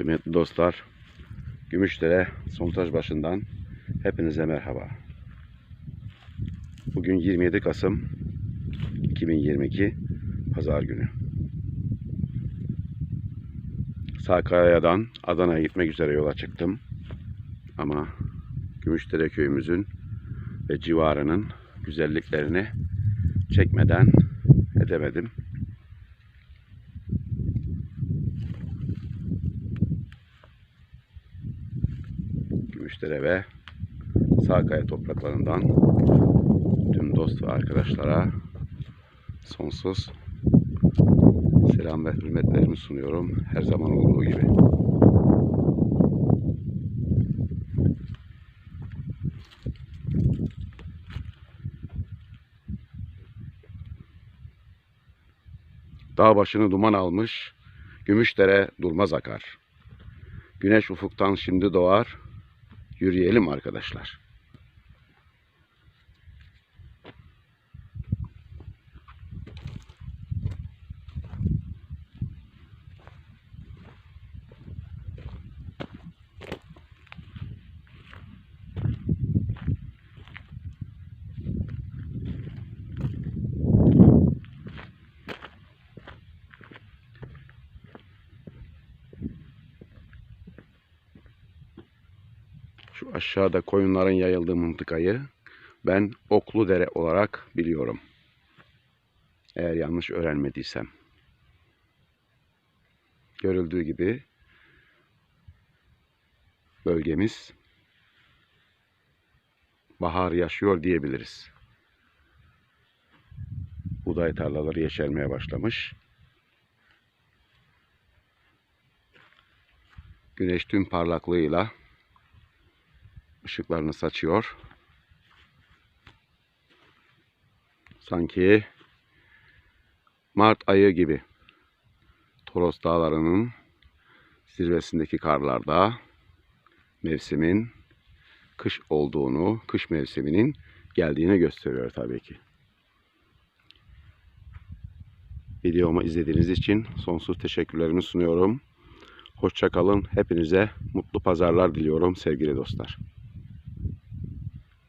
Kıymetli dostlar, Gümüşdere Sontaj başından hepinize merhaba. Bugün 27 Kasım 2022 Pazar günü. Sakarya'dan Adana'ya gitmek üzere yola çıktım. Ama Gümüşdere köyümüzün ve civarının güzelliklerini çekmeden edemedim. Gümüşdere ve Sağkaya topraklarından tüm dost ve arkadaşlara sonsuz selam ve hürmetlerimi sunuyorum. Her zaman olduğu gibi. Dağ başını duman almış, Gümüşdere durmaz akar. Güneş ufuktan şimdi doğar, yürüyelim arkadaşlar. Şu aşağıda koyunların yayıldığı mıntıkayı ben Oklu Dere olarak biliyorum. Eğer yanlış öğrenmediysem. Görüldüğü gibi bölgemiz bahar yaşıyor diyebiliriz. Buğday tarlaları yeşermeye başlamış. Güneş tüm parlaklığıyla ışıklarını saçıyor. Sanki Mart ayı gibi Toros Dağları'nın zirvesindeki karlarda mevsimin kış olduğunu, kış mevsiminin geldiğini gösteriyor tabii ki. Videomu izlediğiniz için sonsuz teşekkürlerimi sunuyorum. Hoşça kalın. Hepinize mutlu pazarlar diliyorum sevgili dostlar.